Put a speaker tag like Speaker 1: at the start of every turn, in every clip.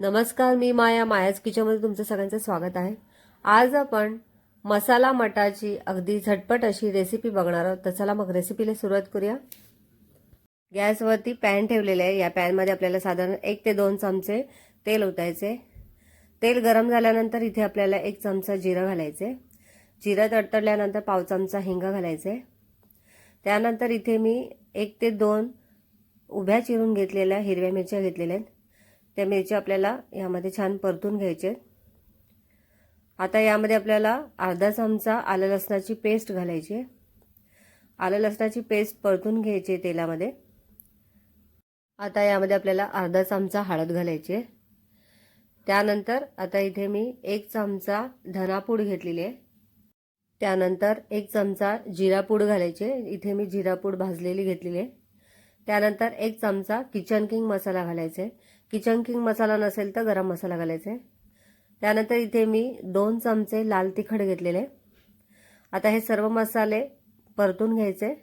Speaker 1: नमस्कार मी माया मायाज किचनमध्ये तुमचं सगळ्यांचं स्वागत आहे. आज आपण मसाला मटाची अगदी झटपट अशी रेसिपी बघणार आहोत. तर चला मग रेसिपीला सुरुवात करूया. गॅसवरती पॅन ठेवलेले आहे. या पॅनमध्ये आपल्याला साधारण एक ते दोन चमचे तेल ओतायचे. तेल गरम झाल्यानंतर इथे आपल्याला एक चमचा जिरं घालायचे. जिरं तडतडल्यानंतर पाव चमचा हिंग घालायचे. त्यानंतर इथे मी एक ते दोन उभ्या चिरून घेतलेल्या हिरव्या मिरच्या घेतलेल्या आहेत. त्या मिरची आपल्याला यामध्ये छान परतून घ्यायचे. आता यामध्ये आपल्याला अर्धा चमचा आलं लसणाची पेस्ट घालायची. आहे आलं लसणाची पेस्ट परतून घ्यायची आहे तेलामध्ये. आता यामध्ये आपल्याला अर्धा चमचा हळद घालायची. आहे त्यानंतर आता इथे मी एक चमचा धनापूड घेतलेली आहे. त्यानंतर एक चमचा जिरापूड घालायचे. इथे मी जिरापूड भाजलेली घेतलेली आहे. त्यानंतर एक चमचा किचन किंग मसाला घालायचा. आहे किचन किंग मसाला नसेल तर गरम मसाला घालायचा. आहे त्यानंतर इथे मी दोन चमचे लाल तिखट घेतलेले. आता हे सर्व मसाले परतून घ्यायचे.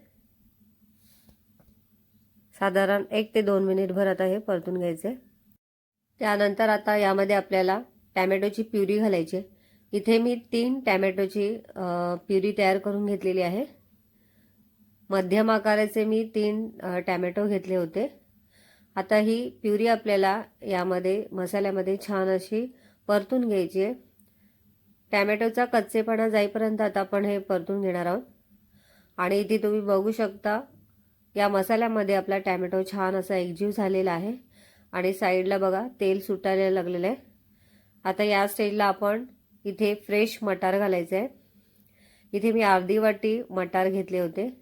Speaker 1: साधारण एक ते दोन मिनिटभर आता हे परतून घ्यायचे. त्यानंतर आता यामध्ये आपल्याला टॅमॅटोची प्युरी घालायची. इथे मी तीन टॅमॅटोची प्युरी तयार करून घेतलेली आहे. मध्यम आकाराचे मी तीन टॅमॅटो घेतले होते. आता ही प्युरी आपल्याला यामध्ये मसाल्यामध्ये छान अशी परतून घ्यायची आहे. टॅमॅटोचा कच्चेपणा जाईपर्यंत आता आपण हे परतून घेणार आहोत. आणि इथे तुम्ही बघू शकता या मसाल्यामध्ये आपला टॅमॅटो छान असा एकजीव झालेला आहे. आणि साईडला बघा तेल सुटायला लागलेलं आहे. आता या स्टेजला आपण इथे फ्रेश मटार घालायचं आहे. इथे मी अर्धी वाटी मटार घेतले होते.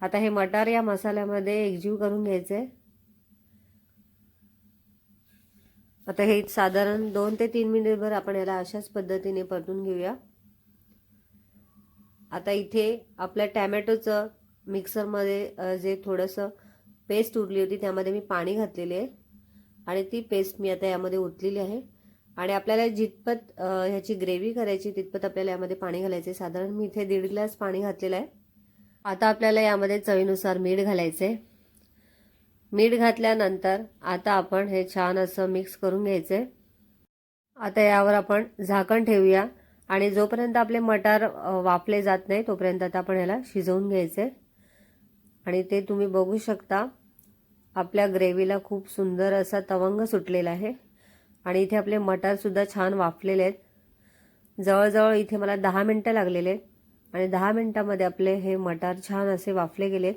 Speaker 1: आता हे मटार या मसाल्यामध्ये एकजीव करून घ्यायचं आहे. आता हे साधारण दोन ते तीन मिनिटभर आपण याला अशाच पद्धतीने परतून घेऊया. आता इथे आपल्या टॅमॅटोचं मिक्सरमध्ये जे थोडंसं पेस्ट उरली होती त्यामध्ये मी पाणी घातलेले आहे. आणि ती पेस्ट मी आता यामध्ये ओतलेली आहे. आणि आपल्याला जितपत ह्याची ग्रेव्ही करायची तितपत आपल्याला यामध्ये पाणी घालायचं आहे. साधारण मी इथे दीड ग्लास पाणी घातलेलं आहे. आता आपल्याला यामध्ये चवीनुसार मीठ घालायचं आहे. मीठ घातल्यानंतर आता आपण हे छान असं मिक्स करून घ्यायचे. आता यावर आपण झाकण ठेवूया. आणि जोपर्यंत आपले मटार वाफले जात नाही तोपर्यंत आता आपण याला शिजवून घ्यायचे. आणि ते तुम्ही बघू शकता आपल्या ग्रेव्हीला खूप सुंदर असा तवंग सुटलेला आहे. आणि इथे आपले मटारसुद्धा छान वाफलेले आहेत. जवळजवळ इथे मला दहा मिनटं लागलेले आहेत. आणि दहा मिनटामध्ये आपले हे मटार छान असे वाफले गेलेत.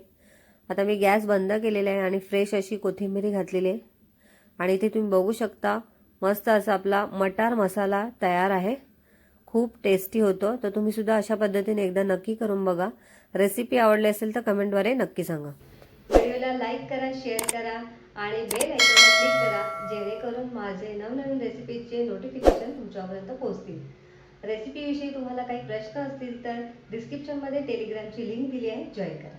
Speaker 1: आता मी गॅस बंद केलेला आहे आणि फ्रेश अशी कोथिंबीरी घातलेली आहे. आणि इथे तुम्ही बघू शकता मस्त असा आपला मटार मसाला तयार आहे. खूप टेस्टी होतो. तर तुम्ही सुद्धा अशा पद्धतीने एकदा नक्की करून बघा. रेसिपी आवडली असेल तर कमेंटद्वारे नक्की सांगा. व्हिडिओला लाईक करा शेअर करा आणि बेल आयकॉनला क्लिक करा जेणेकरून माझे नवनवीन रेसिपीचे नोटिफिकेशन तुमच्यापर्यंत पोहोचतील. रेसिपीविषयी तुम्हाला काही प्रश्न असतील तर डिस्क्रिप्शनमध्ये टेलिग्रामची लिंक दिली आहे. जॉईन करा.